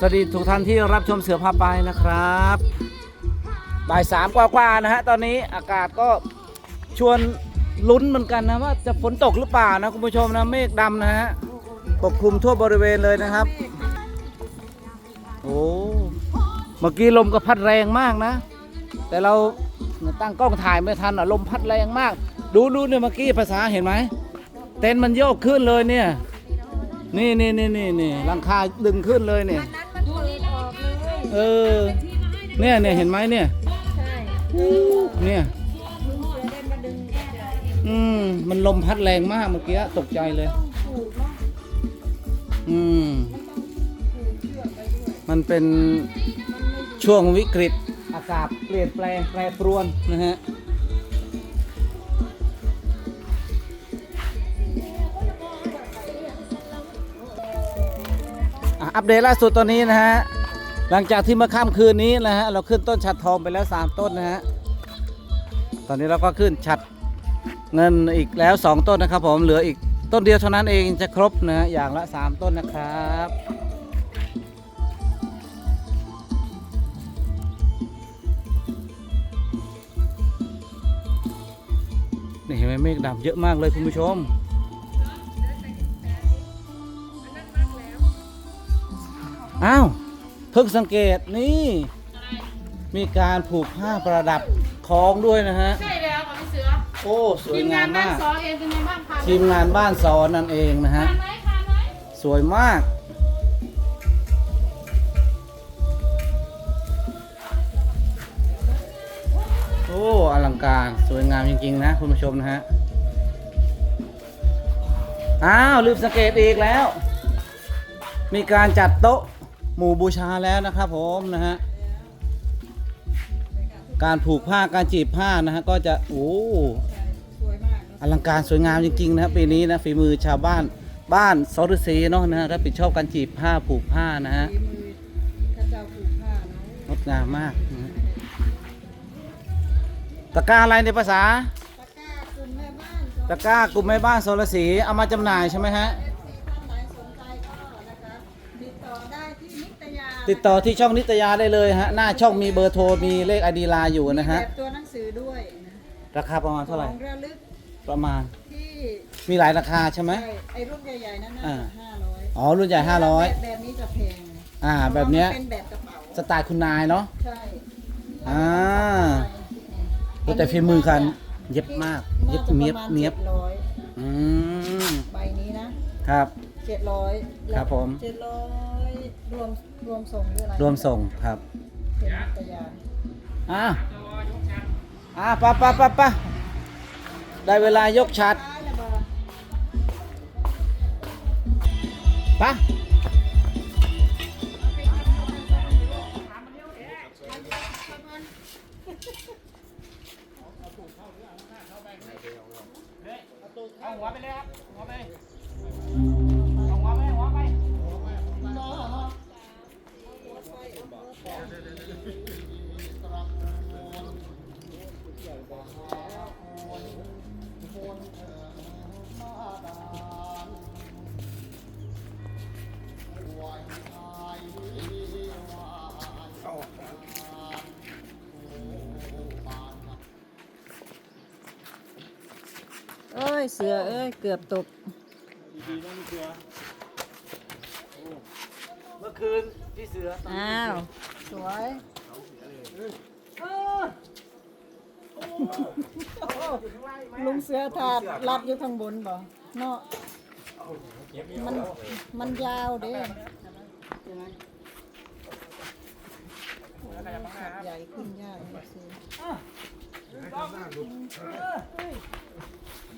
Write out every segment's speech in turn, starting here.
สวัสดีทุกท่านที่รับชมเสือพาไปนะครับบ่ายสามกว่าๆนะฮะตอนนี้อากาศก็ชวนลุ้นเหมือนกันนะว่าจะฝนตกหรือเปล่านะคุณผู้ชมนะเมฆดำนะฮะปกคลุมทั่วบริเวณเลยนะครับ โอ้เมื่อกี้ลมก็พัดแรงมากนะ แต่เราตั้งกล้องถ่ายไม่ทันอะลมพัดแรงมาก ดูดูเนี่ยเมื่อกี้ภาษาเห็นไหมเต็นท์มันโยกขึ้นเลยเนี่ย นี่นี่นี่นี่นี่หลังคาดึงขึ้นเลยเนี่ย เลยเออ เนี่ยเนี่ยเห็นไหมเนี่ยใช่เนี่ยลุงเสือเดินมาดึงแก้ได้อืมมันลมพัดแรงมากเมื่อกี้ตกใจเลยต้องผูกเนาะอืมผูกเชือกไปด้วยมันเป็นมันไม่อยู่ช่วงวิกฤต อากาศเปลี่ยนแปลงแปรปรวนนะฮะอะอัปเดตล่าสุดตอนนี้นะฮะ หลังจากที่เมื่อค่ำคืนนี้นะฮะเราขึ้นต้นฉัดทองไปแล้ว 3 ต้นนะฮะตอนนี้เราก็ขึ้นฉัดเงินอีกแล้ว 2 ต้นนะครับ ผมเหลืออีกต้นเดียวเท่านั้นเองจะครบนะฮะอย่างละ 3 ต้นนะครับนี่เห็นไหมเมฆดำเยอะมากเลยคุณผู้ชมอ้าว พิ่งสังเกตนี่ มีการผูกผ้าประดับคล้องด้วยนะฮะ ใช่แล้วค่ะพี่เสือโอ้ สวยทีมงางานมบ้านมากซอเองเป็นไงบ้างคะทีมงานบ้านสอนนั่นเองนะฮะ ทานไหมทานไหมสวยมาก โอ้ อลังการ สวยงามจริง ๆ นะคุณผู้ชมนะฮะ อ้าว ลืมสังเกตอีกแล้ว มีการจัดโต๊ะ หมู่บูชาแล้วนะครับผมนะฮะการผูกผ้าการจีบผ้านะฮะก็จะโอ้อลังการสวยงามจริงๆนะครับปีนี้นะฝีมือชาวบ้านบ้านซอรุซีเนาะนะฮะรับผิดชอบการจีบผ้าผูกผ้านะฮะงดงามมากนะตะกร้าอะไรในภาษาตะกร้ากลุ่มแม่บ้านตะกร้ากลุ่มแม่บ้านโซลสีเอามาจำหน่ายใช่ไหมฮะ เอฟซีท่านไหนสนใจก็นะคะติดต่อได้ที่นิ ตยาติดต่อที่ช่องนิตยาได้เลยฮะ หน้าช่องมีเบอร์โทร มีเลขอดีไลน์อยู่นะฮะ แบบตัวหนังสือด้วยนะราคาประมาณเท่าไหร่ ของระลึกประมาณ ที่มีหลายราคาใช่ไหมใช่ไอ้รุ่นใหญ่ๆนั่นน่ะอ่า ห้าร้อยอ๋อ รุ่นใหญ่ 500 แบบนี้จะแพงอ่า แบบเนี้ยเป็นแบบกระเป๋าสไตล์คุณนายเนาะ ใช่อ่าแต่ฝีมือกันเย็บมาก เย็บเมียบเมียบร้อยอืม ใบนี้นะครับ เจ็ดร้อยครับผม เจ็ดร้อยรวม รวมส่งหรืออะไรรวมส่งครับ เป็นนิตยาอะอะปะปะปะปะได้เวลายกชัดได้แล้วบ่ปะเอาหัวไปเลยครับหัวไป ย เสือเอ้ย เกือบตกเมื่อคืนพี่เสืออ้าว สวยลุงเสือถาดรัดอยู่ข้างบนบ่เนาะมันมันยาวเด้ขับใหญ่ขึ้นยากเลยสิ เอ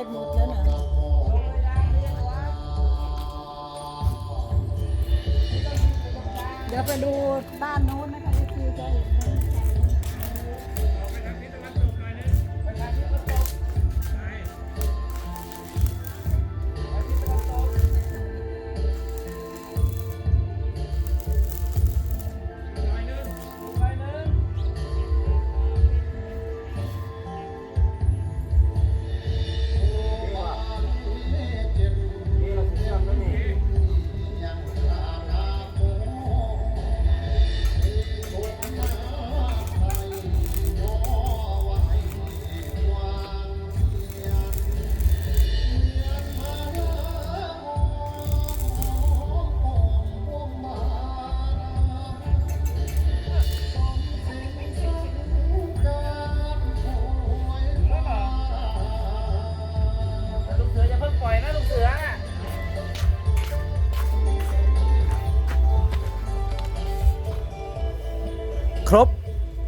เปหมดแล้วเหรอเดี๋ยวไปดูบ้านโน้นนะคะที่จะเ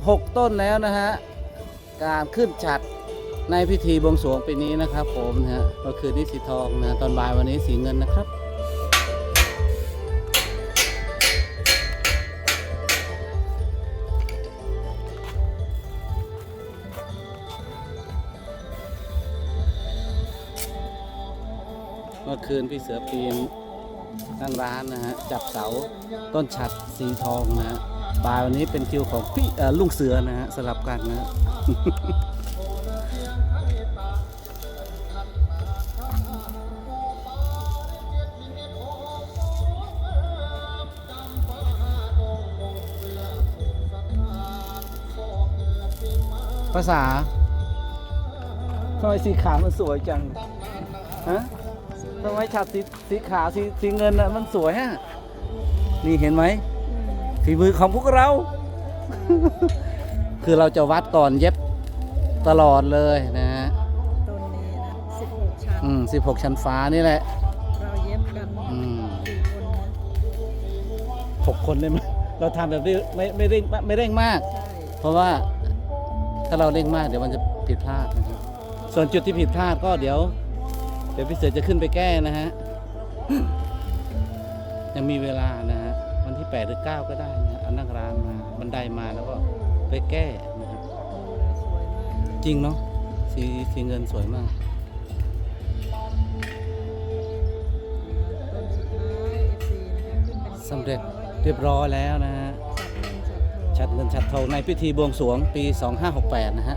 6 ต้นแล้วนะฮะ การขึ้นฉัดในพิธีบวงสรวงปีนี้นะครับ ผมนะฮะเมื่อคืนนี้สีทองนะตอนบ่ายวันนี้สีเงินนะครับเมื่อคืนพี่เสือปีนนั่งร้านนะฮะจับเสาต้นฉัดสีทองนะฮะ บ่ายวันนี้เป็นคิวของพี่ลุงเสือนะฮะสลับกันนะภาษาทำไมสีขาวมันสวยจัง ฮะทำไมฉัดสีสีขาวสีสีเงินอะมันสวยฮะ นี่เห็นไหม ฝีมือของพวกเรา คือเราจะวัดก่อนเย็บตลอดเลยนะฮะต้นนี้นะ16ชั้น อืมสิบหกชั้นฟ้านี่แหละ เราเย็บกันอืมสี่คนนะหกคนเลยไหมเราทำแบบนี้ไม่ไม่เร่งไม่เร่งมาก ใช่ เพราะว่าถ้าเราเร่งมากเดี๋ยวมันจะผิดพลาดนะครับ ส่วนจุดที่ผิดพลาดก็เดี๋ยว เดี๋ยวพี่เสือจะขึ้นไปแก้นะฮะ ยังมีเวลานะฮะ วันที่ 8 หรือ 9 ก็ได้นะเอานั่งร้านมาบันไดมาแล้วก็ไปแก้นะครับดูแลสวยมากเลยจริงเนาะสีสีเงินสวยมากต้นสุดท้าย FC นะคะขึ้นเป็นสำเร็จเรียบร้อยแล้วนะฮะจัดเงินจัดทองชัดเงินชัดทองในพิธีบวงสรวงปี 2568 นะฮะ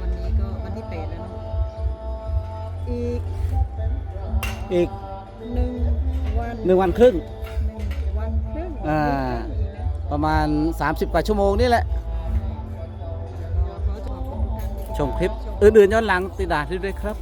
วันนี้ก็วันที่แปดแล้วเนาะอีกอีกหนึ่งวันหนึ่งวันครึ่งหนึ่งวันครึ่งอ่า ประมาณ 30 กว่าชั่วโมงนี่แหละ ชมคลิปอื่นๆย้อนหลังติดดาที่ด้วยครับ